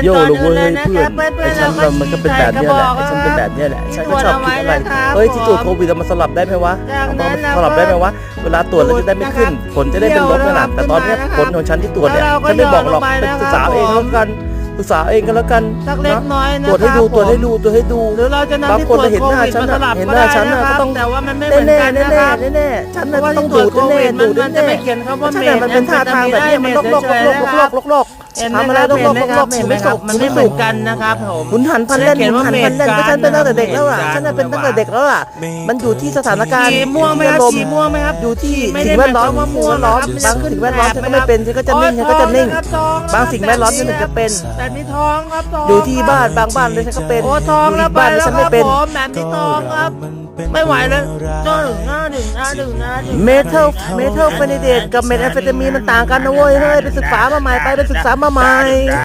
นโย่ก่อนลูกอื่เว้นเลยยนะเพื่คอรันบเพื่อนไอ้ๆฉันเราว่ามันก็เป็นแบบเนี้ยแหละไอ้ฉันเป็นแบบเนี้ยแหละฉันก็ชอบคิดอะไรเฮ้ยที่ตรวจโควิดเอามาสลับได้ไหมวะจากเอานั้นมาเราสลับได้ไหมวะเวลาตรวจแล้วจะได้ไม่ขึ้น ผลจะได้เป็นลบขนาดแต่ตอนเนี้ยผลของฉันที่ตรวจเนี่ยฉันไม่บอกหรอกเป็นศึกษาเองแล้วกัน ศึกษาเองก็แล้วกันสักเล็กน้อยนะตรวจให้ดูครับตรวจให้ผมดูตรวจให้ดูหรือเราจะนำบางที่คตรนวจเห็นโคหน้าวิดฉันมาน่ะสลับเห็นก็หน้าได้ฉันนะน่ะคก็รับต้องแต่ว่ามันไม่เหแน่มือนแน่กันแน่นะครับแน่แน่ๆฉันเพน่ะราะว่าต้องที่ตรดูวจดโคแน่วิดๆมัดูนดมันจะแน่ไม่เขียนคำว่าฉันเมน่ะดมันเป็นท่าทางแบบเนี้ยมันลอกๆๆๆๆๆๆๆทำอะไรลอกๆเห็นไหมลครัอบกๆเห็นไม่ไหมสุครับกมันไม่ไม่เหสุมือกนกันนะครับผมหุนหันพันเล่นหุนหันพันเล่นก็ฉันเป็นตั้งแต่เด็กแล้วล่ะฉันน่ะเป็นตั้งแต่เด็กแล้วล่ะมันอยู่ที่สถานการณ์สีม่วงไหมครับอารมสีณ์ม่วงไหมครับอยู่ที่ไม่สิ่ได้งแวดล้อมหมายความว่าม่สิ่งวแวงดล้อมนะครับบางสิ่งแวดล้อมฉันก็ไม่เป็นฉันก็จะนิ่งฉันก็จะนิ่ง บางสิ่งแวดล้อมฉันถึงจะเป็นแต่มีทองครับทองอยู่ที่บ้านบางบ้านเลยฉันก็เป็นโอ้ทองแล้วยู่ไปบ้านแล้วฉันคไม่รับเป็นผมแบบมีทองครับ ไม่ไหวแล้วจ้าหนึ่งหน้าหนึ่งหน้าหนึ่งหน้าหนึ่งเมทัลเมทัลเฟนิเดตกับเมทแอมเฟตามีนมันต่างกันนะเว้ยเฮ้ยไปศึกษามาใหม่ไปไปศึกษามาใหม่